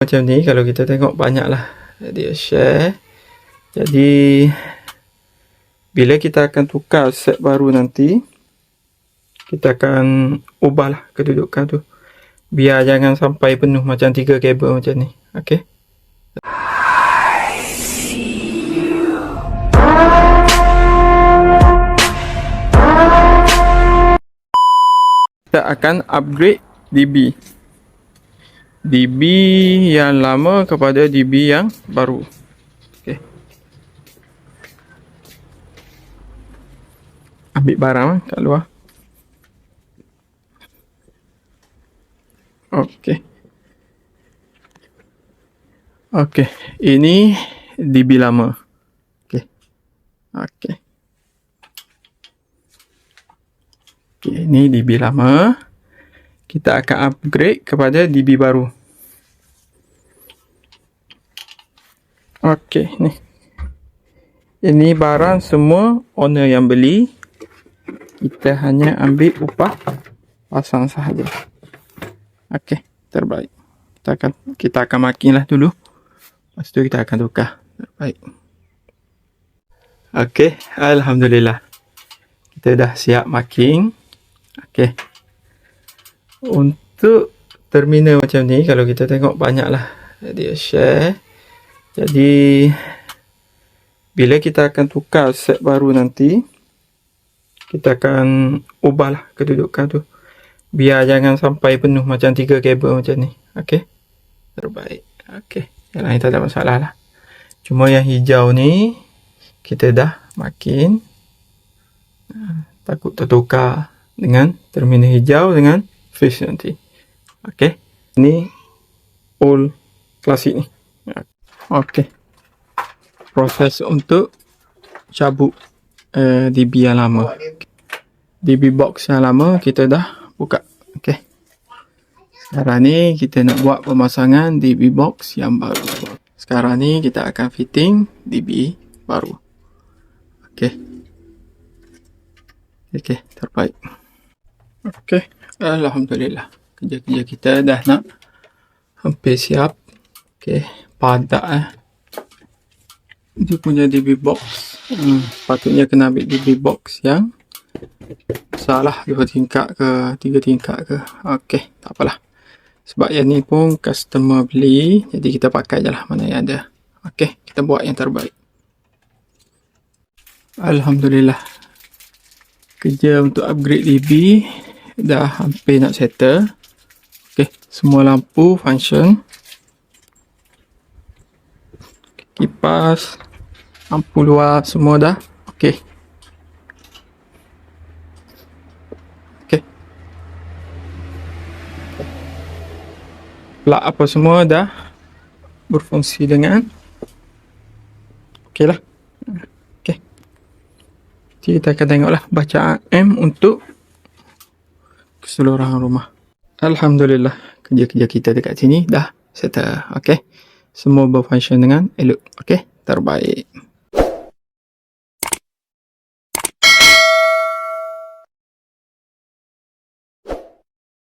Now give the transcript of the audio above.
macam ni kalau kita tengok banyak lah jadi share. Jadi bila kita akan tukar set baru nanti kita akan ubahlah kedudukan tu. Biar jangan sampai penuh macam tiga kabel macam ni. Okey? Kita akan upgrade DB DB yang lama kepada DB yang baru. Okey. Ambil barang eh, kat luar. Okey. Okey. Ini DB lama. Okey. Okey. Okay, ini DB lama. Kita akan upgrade kepada DB baru. Okey, ni. Ini barang semua owner yang beli. Kita hanya ambil upah pasang sahaja. Okey, terbaik. Kita akan kita akan makinlah dulu. Lepas tu kita akan tukar. Terbaik. Okey, alhamdulillah. Kita dah siap marking. Okey. Untuk terminal macam ni kalau kita tengok banyak lah dia share. Jadi bila kita akan tukar set baru nanti kita akan ubahlah kedudukan tu biar jangan sampai penuh macam tiga kabel macam ni. Okey. Terbaik. Okey. Yang lain tak ada masalah lah. Cuma yang hijau ni kita dah makin takut tertukar dengan terminal hijau dengan fish nanti. Okey. Ini all klasik ni. Okey. Proses untuk cabut uh, DB yang lama. DB box yang lama kita dah buka. Okey. Sekarang ni kita nak buat pemasangan DB box yang baru. Sekarang ni kita akan fitting DB baru. Okey. Okey, terbaik. Okey, alhamdulillah. Kerja-kerja kita dah nak hampir siap. Okey, padat eh. Dia punya DB box. Hmm, patutnya kena ambil DB box yang salah dua tingkat ke tiga tingkat ke. Okey, tak apalah. Sebab yang ni pun customer beli, jadi kita pakai je lah mana yang ada. Okey, kita buat yang terbaik. Alhamdulillah. Kerja untuk upgrade DB dah hampir nak settle. Okey, semua lampu function. Kipas, lampu luar semua dah. Okey. Okey. Plug apa semua dah berfungsi dengan okeylah. Okey. Kita akan tengoklah bacaan M untuk keseluruhan rumah. Alhamdulillah, kerja-kerja kita dekat sini dah settle. Okey. Semua berfungsi dengan elok. Okey, terbaik.